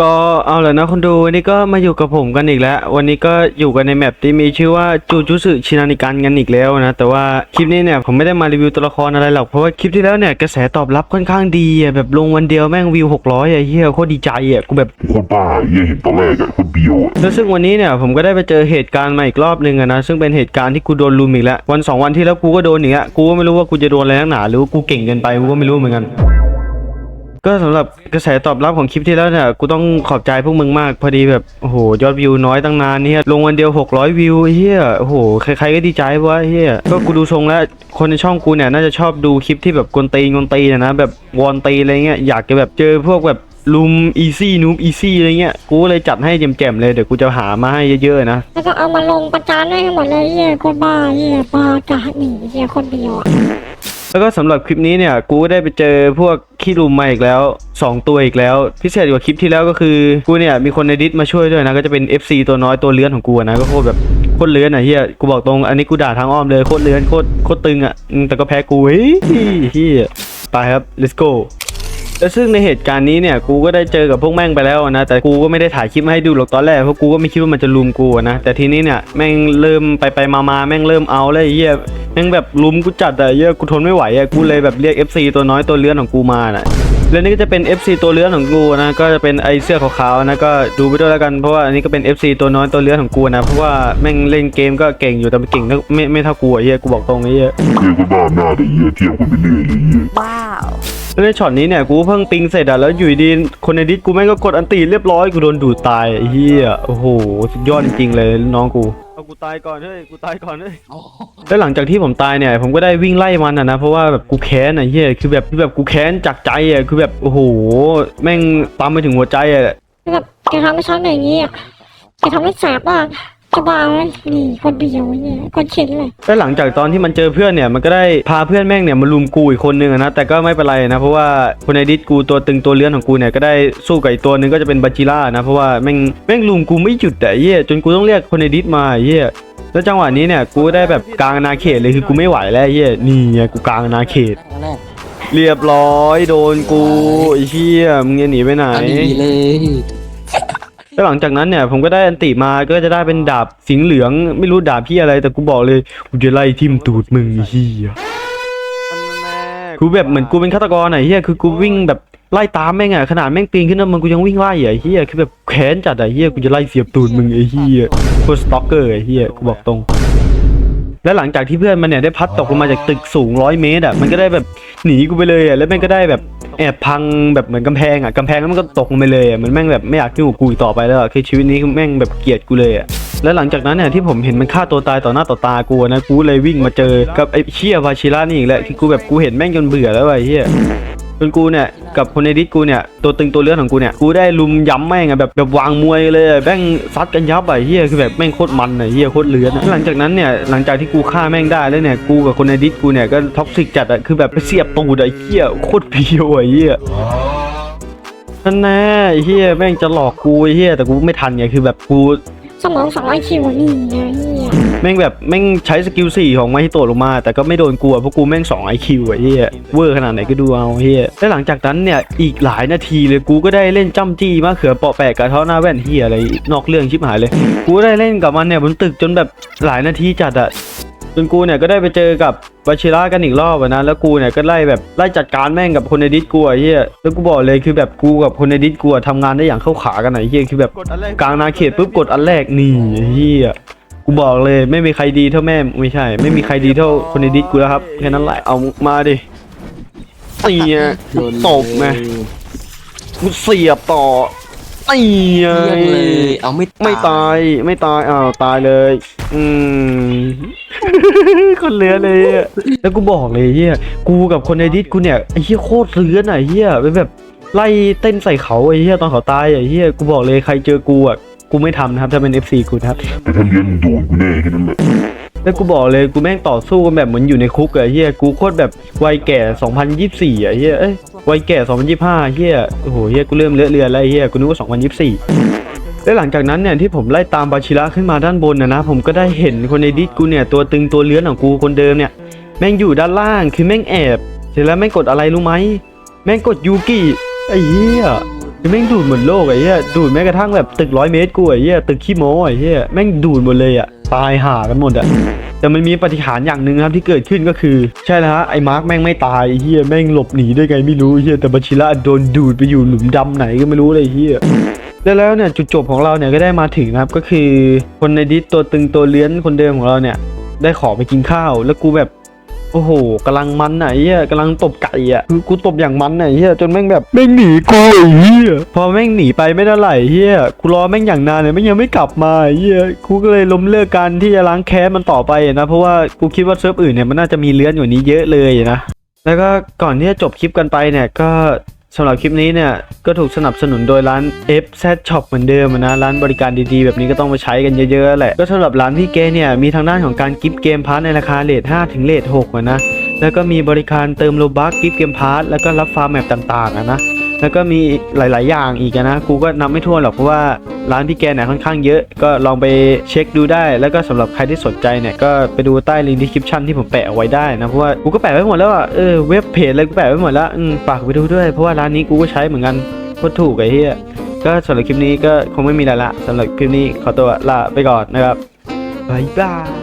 ก็เอาแหละนะคนดูวันนี้ก็มาอยู่กับผมกันอีกแล้ว วันนี้ก็อยู่กันในแมปที่มีชื่อว่าจูจูสึชินานิกันกันอีกแล้วนะ แต่ว่าคลิปนี้เนี่ยผมไม่ได้มารีวิวตัวละครอะไรหรอกเพราะว่าคลิปที่แล้วเนี่ยกระแสตอบรับค่อนข้างดีอะแบบลงวันเดียวแม่งวิว 600อะเฮียโคตรดีใจอะกูแบบโคตรบ้าเหี้ยเห็นตอนแรกอะโคตรเบียวอะแล้วซึ่งวันนี้เนี่ยผมก็ได้ไปเจอเหตุการณ์มาอีกรอบหนึ่งอะนะซึ่งเป็นเหตุการณ์ที่กูโดนลุมอีกแล้ววันสองวันที่แล้วกูก็โดนอย่างเงี้ยกูก็ไม่รู้ว่ากูจะโดนอะไรนักหนาหรือว่ากูเก่งเกินไปกูก็ไม่รู้เหมือนกัน ก็สำหรับกระแสตอบรับของคลิปที่แล้วเนี่ยกูต้องขอบใจพวกมึงมาก พอดีแบบโอ้โหยอดวิวน้อยตั้งนานเนี่ยลงวันเดียว 600 วิวเฮียโอ้โหใครๆก็ดีใจวะเฮียก็กูดูทรงแล้วคนในช่องกูเนี่ยน่าจะชอบดูคลิปที่แบบกวนตีนกวนตีนะนะแบบวอนตีอะไรเงี้ยอยากจะแบบเจอพวกแบบลุมอีซี่นูบอีซี่อะไรเงี้ยกูเลยจัดให้แจ่มๆเลยเดี๋ยวกูจะหามาให้เยอะๆนะแล้วก็เอามาลงประจานให้หมดเลยเหี้ยคนบ้าเหี้ยบ้ากะหนีเหี้ยคนเดียว แล้วก็สำหรับคลิปนี้เนี่ยกูได้ไปเจอพวกขี้รุมมาอีกแล้ว 2 ตัวอีกแล้ว พิเศษกว่าคลิปที่แล้วก็คือกูเนี่ยมีคนในดิสมาช่วยด้วยนะก็จะเป็น FC ตัวน้อยตัวเลื้อนของกูนะก็โคตรแบบโคตรเลื้อนอะเฮียกูบอกตรงอันนี้กูด่าทางอ้อมเลยโคตรเลื้อนโคตรโคตรตึงอะอืมแต่ก็แพ้กูเฮ้ยเฮียไปครับ let's go แล้วซึ่งในเหตุการณ์นี้เนี่ยกูก็ได้เจอกับพวกแม่งไปแล้วนะแต่กูก็ไม่ได้ถ่ายคลิปมาให้ดูหรอกตอนแรกเพราะกูก็ไม่คิดว่ามันจะลุมกูนะแต่ทีนี้เนี่ยแม่งเริ่มไปไปมามาแม่งเริ่มเอาแล้วไอ้เหี้ย แม่งแบบลุมกูจัดอะไอ้เหี้ยกูทนไม่ไหวอะกูเลยแบบเรียก FC ตัวน้อยตัวเลื้อนของกูมาน่ะแล้วนี่ก็จะเป็น FC ตัวเลื้อนของกูนะ ก็จะเป็นไอเสื้อขาวๆนะก็ดูไปด้วยแล้วกันเพราะว่าอันนี้ก็เป็น FC ตัวน้อยตัวเลื้อนของกูนะเพราะว่าแม่งเล่นเกมก็เก่งอยู่แต่เก่งเท่าไม่ไม่เท่ากูอะไอ้เหี้ยกูบอกตรงไอ้เหี้ยเหี้ยโคตรบ้าหน้าเด็กเหี้ยเทียบคนไปเรื่อยเลยเหี้ยแล้วในช็อตนี้เนี่ยกูเพิ่งปิงเสร็จอะแล้วอยู่ดีๆคนในดิสกูแม่งก็กดอันตีเรียบร้อยกูโดนดูดตายไอ้เฮียโอ้โหสุดยอดจริงๆเลยน้องกู เอากูตายก่อนเฮ้ยกูตายก่อนเฮ้ยแล้วหลังจากที่ผมตายเนี่ย ผมก็ได้วิ่งไล่มันอะนะ เพราะว่าแบบกูแค้นอะเฮียคือแบบคือแบบกูแค้นจากใจอะคือแบบโอ้โหแม่งตามไปถึงหัวใจอะแล้วแบบแกทำให้ฉันอย่างนี้อะแกทำให้แสบมาก จะบ้าไหมนี่คนเดียวเนี่ยคนเข็นเลยแล้วหลังจากตอนที่มันเจอเพื่อนเนี่ยมันก็ได้พาเพื่อนแม่งเนี่ยมาลุมกูอีกคนนึงอะนะแต่ก็ไม่เป็นไรนะเพราะว่าคนในดิสกูตัวตึงตัวเลื้อนของกูเนี่ยก็ได้สู้กับอีกตัวหนึงก็จะเป็นบัจิล่านะเพราะว่าแม่งแม่งลุมกูไม่หยุดอะเหี้ยจนกูต้องเรียกคนในดิสมาเหี้ยแล้วจังหวะนี้เนี่ยกูได้แบบกลางอาณาเขตเลยคือกูไม่ไหวแล้วเหี้ยนี่ไงกูกลางอาณาเขตเรียบร้อยโดนกูไอ้เหี้ยมึงจะหนีไปไหน อันนี้เลย แล้วหลังจากนั้นเนี่ย ผมก็ได้อันติมาก็จะได้เป็นดาบสิงห์เหลือง ไม่รู้ดาบพี่อะไรแต่กูบอกเลยกูจะไล่ทิมตูดมึงไอ้เฮียกูแบบเหมือนกูเป็นฆาตกรไหนเฮียคือกูวิ่งแบบไล่ตามแม่งอะขนาดแม่งปีนขึ้นมามันกูยังวิ่งไล่อะไอ้เฮียคือแบบแค้นจัดอะเฮียกูจะไล่เสียบตูดมึงไอ้เฮียโคตรสต็อกเกอร์ไอ้เฮียกูบอกตรง แล้วหลังจากที่เพื่อนมันเนี่ยได้พัดตกลงมาจากตึกสูงร้อยเมตรอะมันก็ได้แบบหนีกูไปเลยอะแล้วแม่งก็ได้แบบ แอบพังแบบเหมือนกำแพงอะกำแพงแล้วมันก็ตกลงไปเลยอะมันแม่งแบบไม่อยากยุ่งกับกูอีกต่อไปแล้วอะคือชีวิตนี้แม่งแบบเกลียดกูเลยอะแล้วหลังจากนั้นเนี่ยที่ผมเห็นมันฆ่าตัวตายต่อหน้าต่อตากูนะกูเลยวิ่งมาเจอกับไอ้เชี่ยวาชิระนี่อีกแล้วคือกูแบบกูเห็นแม่งจนเบื่อแล้วไอ้เหี้ย จนกูเนี่ยกับคนในดิสกูเนี่ยตัวตึงตัวเลือดของกูเนี่ยกูได้ลุมย้ำแม่งอะแบบแบบวางมวยเลยอะแม่งซัดกันยับอะเฮียคือแบบแม่งโคตรมันอะเฮียโคตรเลือดอะหลังจากนั้นเนี่ยหลังจากที่กูฆ่าแม่งได้แล้วเนี่ยกูกับคนในดิสกูเนี่ยก็ท็อกซิกจัดอะคือแบบไปเสียบตูดอะเฮียโคตรเพียวอะเฮียนั่นแน่ไอ้เฮียแม่งจะหลอกกูไอ้เฮียแต่กูไม่ทันไงคือแบบกูสมองสองไอคิวนี่ไง แม่งแบบแม่งใช้สกิลสี่ของไมาฮิโตะลงมา แต่ก็ไม่โดนกูอะเพราะกูแม่ง2 IQ อะเฮียเวอร์ขนาดไหนก็ดูเอาเฮียแล้วหลังจากนั้นเนี่ยอีกหลายนาทีเลยกูก็ได้เล่นจ้ำจี้มะเขือเปาะแปะกระเท้าหน้าแว่นเฮียอะไรนอกเรื่องชิบหายเลย กูได้เล่นกับมันเนี่ยบนตึกจนแบบหลายนาทีจัดอะจนกูเนี่ยก็ได้ไปเจอกับวชิระกันอีกรอบนะแล้วกูเนี่ยก็ไล่แบบไล่จัดการแม่งกับคนในดิสกูอะเฮียแล้วกูบอกเลยคือแบบกูกับคนในดิสกูอะทำงานได้อย่างเข้าขากันไหนเฮียคือแบบกลางนาเขตปุ๊บกดอันแรกนี่เฮีย กูบอกเลยไม่มีใครดีเท่าแม่ไม่ใช่ ไม่มีใครดีเท่าคนในดิสกูแล้วครับแค่นั้นแหละเอามาดิเตียโดนตบไงกูเสียบต่อเตียเยี่ยงเลยเอาไม่ไม่ตายไม่ตายอ้าวตายเลย อืมคนเหลือเลยอะแล้วกูบอกเลยเฮียกูกับคนในดิสกูเนี่ยไอ้เฮียโคตรเลือนอะไอ้เฮียเป็นแบบไล่เต้นใส่เขาไอ้เฮียตอนเขาตายไอ้เฮียกูบอกเลยใครเจอกูอะ กูไม่ทำนะครับ ถ้าเป็น FC กูนะครับแต่ถ้าเลี้ยงโดนกูแน่แค่นั้นแหละแล้วกูบอกเลยกูแม่งต่อสู้กันแบบเหมือนอยู่ในคุกอะเฮียกูโคตรแบบวัยแก่ 2024อะเฮียเอ้ยวัยแก่ 2025เฮียโอ้โหเฮียกูเริ่มเลอะเลือนแล้วไอ้เฮียกูนึกว่า 2024แล้วหลังจากนั้นเนี่ยที่ผมไล่ตามบาชิระขึ้นมาด้านบนนะนะผมก็ได้เห็นคนในดิสกูเนี่ยตัวตึงตัวเลื้อนของกูคนเดิมเนี่ยแม่งอยู่ด้านล่างคือแม่งแอบ เสร็จแล้วแม่งกดอะไรรู้ไหมแม่งกดยูกิไอ้เฮียคือ แม่งดูดหมดโลกไอ้เหี้ยดูดแม้กระทั่งแบบตึกร้อยเมตรกูไอ้เหี้ยตึกขี้โม้ไอ้เหี้ยแม่งดูดหมดเลยอะตายห่ากันหมดอะแต่มันมีปาฏิหารย์อย่างหนึ่งครับที่เกิดขึ้นก็คือ ใช่แล้วฮะไอ้มาร์คแม่งไม่ตายไอ้เหี้ยแม่งหลบหนีได้ไงไม่รู้เหี้ยแต่บัชิระโดนดูดไปอยู่หลุมดำไหนก็ไม่รู้เลยเหี้ยแล้วแล้วเนี่ยจุดจบของเราเนี่ยก็ได้มาถึงนะครับก็คือ คนในดิสตัวตึงตัวเลื้อนคนเดิมของเราเนี่ย ได้ขอไปกินข้าว แล้วกูแบบ โอ้โหกำลังมันไหนเฮียกำลังตบไก่อะคือกูตบอย่างมันไหนเฮียจนแม่งแบบแม่งหนีกูไอ้เฮียพอแม่งหนีไปไม่ได้ไหร่เฮียกูรอแม่งอย่างนานเนี่ยแม่งยังไม่กลับมาไอ้เฮียกูก็เลยล้มเลิกการที่จะล้างแค้นมันต่อไปอะนะ เพราะว่ากูคิดว่าเซิร์ฟอื่นเนี่ยมันน่าจะมีเลื้อนอยู่นี้เยอะเลยนะแล้วก็ก่อนที่จะจบคลิปกันไปเนี่ยก็ สำหรับคลิปนี้เนี่ยก็ถูกสนับสนุนโดยร้าน FZ Shop เหมือนเดิมนะร้านบริการดีๆ แบบนี้ก็ต้องมาใช้กันเยอะๆแหละก็สำหรับร้านพี่เกเนี่ยมีทางด้านของการกิฟต์เกมพาร์ทในราคาเลท5ถึงเลท6นะแล้วก็มีบริการเติมโลบักกิฟต์เกมพาร์ทแล้วก็รับฟาร์มแมปต่างๆนะ แล้วก็มีหลาย ๆ อย่างอีกนะกูก็นับไม่ถ้วหรอกเพราะว่าร้านพี่แกเนี่ยค่อนข้างเยอะ ก็ลองไปเช็คดูได้ แล้วก็สำหรับใครที่สนใจเนี่ยก็ไปดูใต้ลิงก์ดีคริปชั่นที่ผมแปะเอาไว้ได้นะเพราะว่ากูก็แปะไว้หมดแล้วอะเออเว็บเพจอะไรกูแปะไว้หมดแล้วฝากไปดูด้วยเพราะว่าร้านนี้กูก็ใช้เหมือนกันโคตรถูกไอ้เหี้ยก็สำหรับคลิปนี้ก็คงไม่มีอะไรละสำหรับคลิปนี้ขอตัวลาไปก่อนนะครับบายบาย